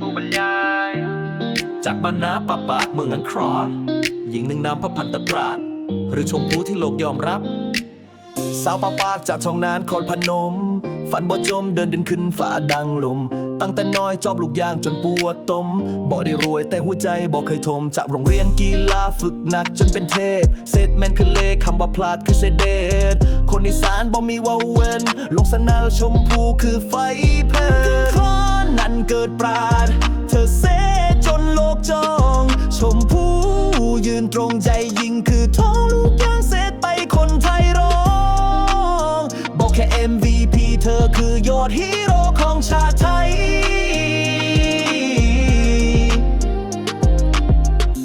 ผู้บรรยาย จากบ้านนาปะปากเมืองอังครอนหญิงหนึ่งนามพระพันตปราด หรือชมพูที่โลกยอมรับ สาวปะปากจากทองนานคอนพนม ฝันบ่จมเดินดินขึ้นฟ้าดังลม ตั้งแต่น้อยจอบลูกยางจนปวดตมบ่ได้รวยแต่หัวใจบ่เคยทม จากโรงเรียนกีฬาฝึกหนักจนเป็นเทพเศษแมนคือเลขคำว่าพลาดคือเสเดคนอีสานบ่มีว่าเว้นลงสนามชมพูคือไฟเพลิน นั้นเกิดปราด เธอเซจนโลกจอง ชมพูยืนตรงใจยิงคือท้องลูกยางเซตไปคนไทยร้อง บอกแค่ MVP เธอคือยอดฮีโร่ของชาติไทย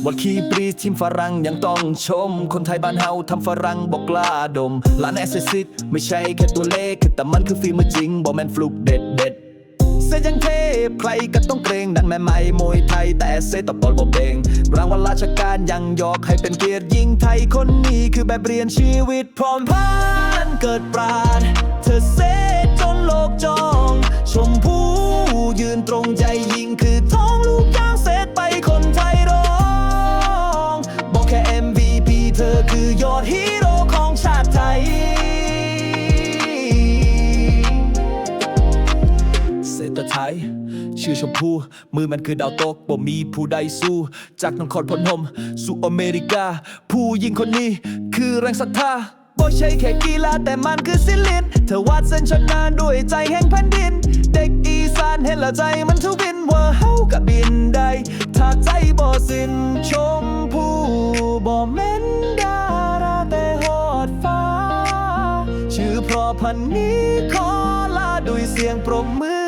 บทคีปรีทีมฝรั่งยังต้องชม คนไทยบ้านเฮาทำฝรั่งบอกกล้าดมล้านแอสเซซิตไม่ใช่แค่ตัวเลข แต่มันคือฝีมือจริงบอกแมนฟลุกเด็ดเด็ด ซยังเทพ ใครก็ต้องเกรงดันแม่ไม่มวยไทย แต่เซตบอลบ่เบงรางวัลราชการยังยอกให้เป็นเกียรติยิ่งไทยคนนี้คือแบบเรียนชีวิตพร้อมพานเกิดปราดเธอเซจนโลกจอง ชมพูยืนตรงใจยิ่งคือท ชื่อชมพูมือมันคือดาวตกบ่มีผู้ใดสู้ จากนครพนม สู่อเมริกา ผู้ยิงคนนี้คือแรงศรัทธาบ่ใช่แค่กีฬาแต่มันคือศิลินเธอวาดเส้นชนะด้วยใจแห่งแผ่นดิน เด็กอีสานเห็นและใจมันทวินว่าเฮากับบินได้ถ้าใจบ่สิ้นชมพูบ่แม่นดาราแต่ฮอดฟ้า ชื่อเพราะพันนี้ขอลาด้วยเสียงปรบมือ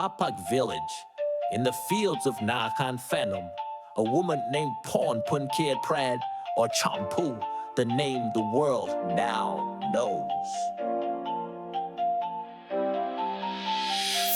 Papak village, in the fields of Nakan Phanom, a woman named Porn Punkiet Prad, or Champu, the name the world now knows.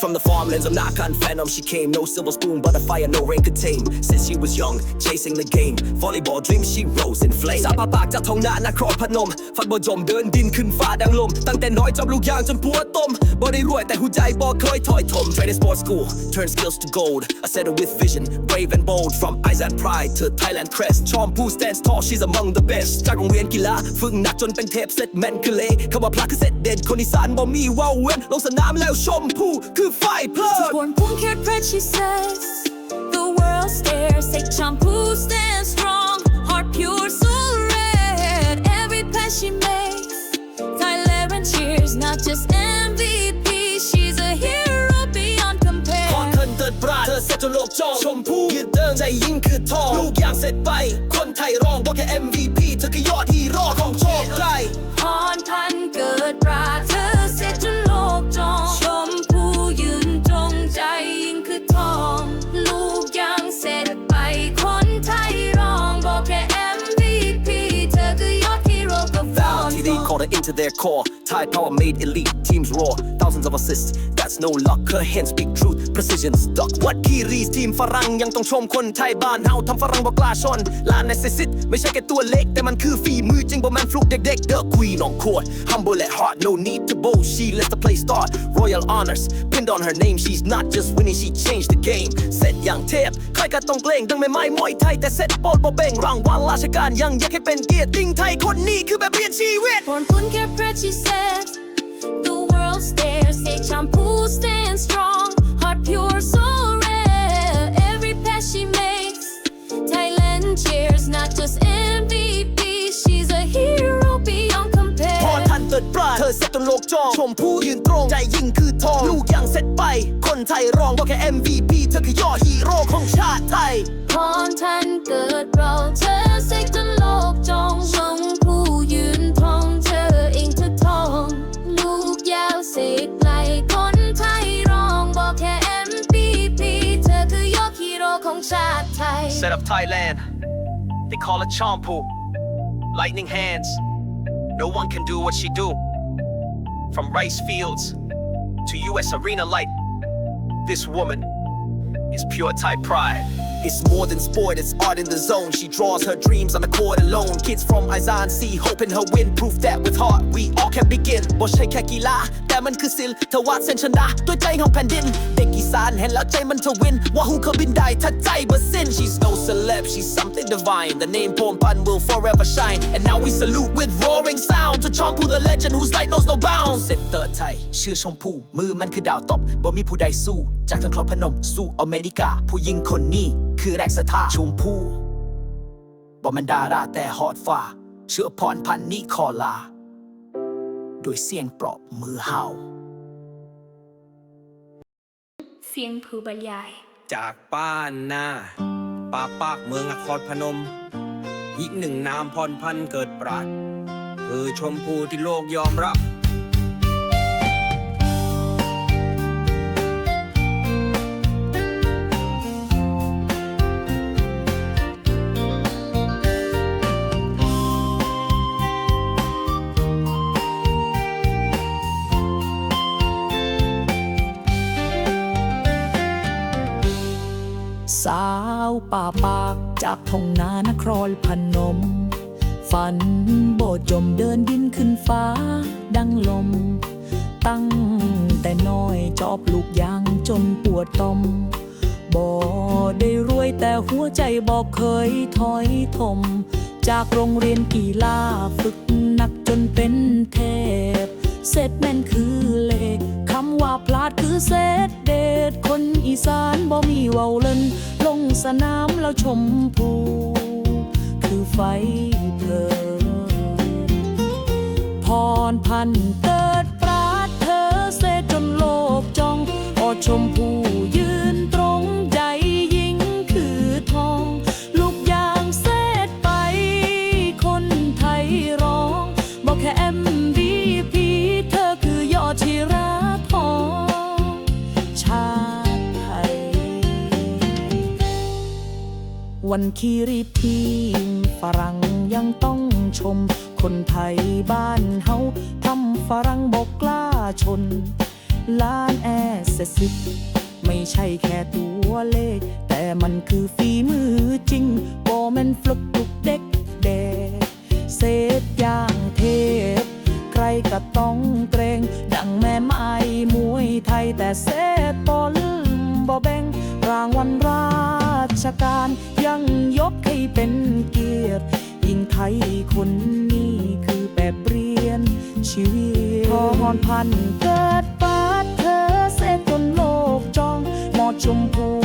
From the farmlands of Nakan Phantom, she came. No silver spoon, but a fire no rain could tame. Since she was young, chasing the game. Volleyball dreams, she rose in flames. สาวปากปากจากท้องนานาครพนม ฝันบ่จมเดินดินขึ้นฟ้าดังลม ตั้งแต่น้อยจอบลูกยางจนปัวต้มบ่ได้รวยแต่หัวใจบ่เคยถอยทม Training sports school, turn skills to gold. I settle with vision, brave and bold. From eyes and pride to Thailand crest. ชอมผู้ stands tall, she's among the best. จากโรงเรียนกีฬาฝึกหนักจนเป็นเทพเซตแมนคือเลคำว่าพลักคือเซตเด่นคนอีสานบ่มีเว่าวเว้นลงสนามแล้วชมผู้คือ ไฟเพลิง Born born cared bread, she says. The world stares, say shampoo stand strong. Heart pure, soul red. Every pass she makes, Thailand cheers. Not just MVP, she's a hero beyond พร compare. เทินเติดปราดเธอเสร็จจนโลกจอง ชมพูยืนเดินใจยิ่งคือทอง ลูกอย่างเสร็จไป คนไทยร้องบอกแค่ MVP เธอคือยอดฮีโร่ของโชคไทย พร called her into their core. Tide power made elite. Teams roar. Thousands of assists. That's no luck. Her hands speak truth. Precision stuck. What key reads ทีมฝรั่งยังต้องชมคนไทยบ้านเฮาทำฝรั่งบอกกล้าชนลานในเซซิตไม่ใช่แค่ตัวเล็ก แต่มันคือฝีมือจริงบ่แมนฟลุกเด็กๆ The Queen on court. Humble at heart. No need to boast. She lets the play start. Royal honors. Pinned on her name. She's not just winning. She changed the game. เซตอย่างเทพใครก็ต้องเกรงดังไม่ไม้มวยไทยแต่เซตบอลบ่เบ่งรางวัลราชการยังอยากให้เป็นเกียรติยิ่งไทยคนนี้คือแบบเรียนชีวิต Born Pun care bread, she says. The world stares, say shampoo stand strong. ชมผู้ยืนตรง ใจยิ่งคือทอง ลูกอย่างเซ็ตไป คนไทยร้องบอกแค่ MVP เธอคือยอดฮีโร่ของชาติไทยพรทันเกิดเราเธอเสกจนโลกจองชมผู้ยืนทองเธอเองเธอทอง ลูกยาวเสกไหลคนไทยร้องบอกแค่ MVP เธอคือยอดฮีโร่ของชาติไทย Set up Thailand they call it Champu lightning hands. No one can do what she do. From rice fields to U.S. arena light, this woman is pure Thai pride. It's more than sport, it's art in the zone. She draws her dreams on the court alone. Kids from Izan see hope in her win. Proof that with heart we all can begin. บ่ใช่แค่กีฬาแต่มันคือศิลป์เธอวาดเส้นชนะด้วยใจของแผ่นดิน เด็กอี สานเห็นแล้วใจมันจะวิน ว่าหูเขาบินได้ถ้าใจบ่สิ้น She's no celeb, she's something divine. The name Pom Pan will forever shine. And now we salute with roaring sound to Chompu the legend whose light knows no bounds. เซตเตอร์ไทย ชื่อชมพูมือมันคือดาวตบบ่มีผู้ใดสู้ จากทั้งครอบพนมสู่อเมริกา ผู้หญิงคนนี้คือแรงศรัทธาชมพูบ่มันดาราแต่ฮอดฟ้า เชื่อพรพันนี้คอลา โดยเสียงปรบมือเห่า เสียงผู้บรรยาย จากป้านนาป่าปากเมืองนครพนม อีกหนึ่งนามพรพันเกิดปราด คือชมพูที่โลกยอมรับ ป่าปากจากทงนานครอลพนม ฝันโบจมเดินดินขึ้นฟ้า ดังลม ตั้งแต่น้อยจอบลูกยางจนปวดตมบ่ได้รวยแต่หัวใจบอกเคยถอยทม จากโรงเรียนกีฬาฝึกหนักจนเป็นเทพ เสร็จแม่นคือเลข ว่าพลาดคือเศษเดชคนอีสานบ่มีเว้าเล่นลงสนามแล้วชมพูคือไฟเธอพรพันเติดปราดเธอเสยจนโลกจ้องอชมพูยื วันคีรีพีมฝรั่งยังต้องชม คนไทยบ้านเฮาทำฝรั่งบอกกล้าชน ล้านแอสซิดไม่ใช่แค่ตัวเลข แต่มันคือฝีมือจริงโบแมนฟลุกลุกเด็กเด็กเศษอย่างเทพ ใครก็ต้อง ชการยังยกให้เป็นเกียรติยิ่งไทยคนนี้คือแบบเรียน ชีวิตพอหอนพันเกิดปาดเธอเสจจนโลกจอง หมอดชมพู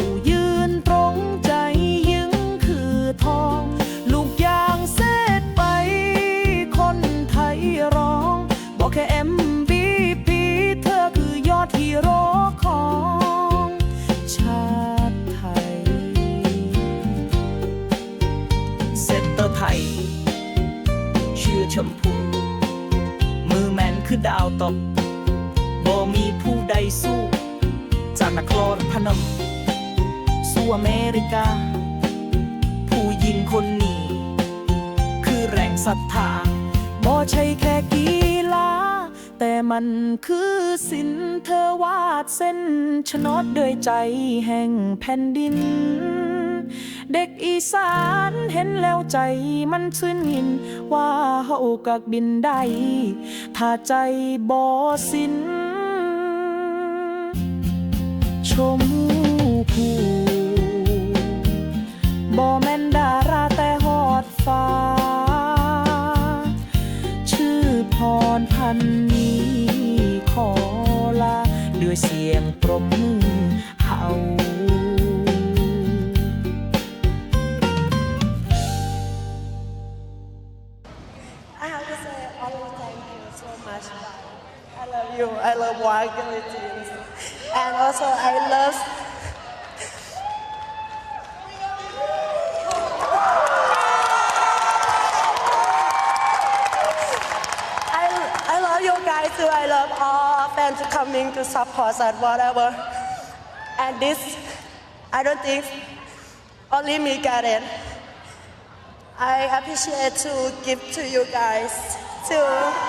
ชมพู มือแมนคือดาวตกบ่มีผู้ใดสู้ จากนครพนม สู่อเมริกา ผู้หญิงคนนี้ คือแรงศรัทธาบ่ใช่แค่กีฬาแต่มันคือศิลป์เธอวาดเส้น ชนดด้วยใจแห่งแผ่นดิน เด็กอีสานเห็นแล้วใจมันชื่นหิน ว่าเฮากักบินได้ถ้าใจบ่สิ้นชม I love you. I love Wild Guillotines. And also, I love. I, I love you guys too. I love all fans coming to support us, whatever. And this, I don't think only me get it. I appreciate to give to you guys too.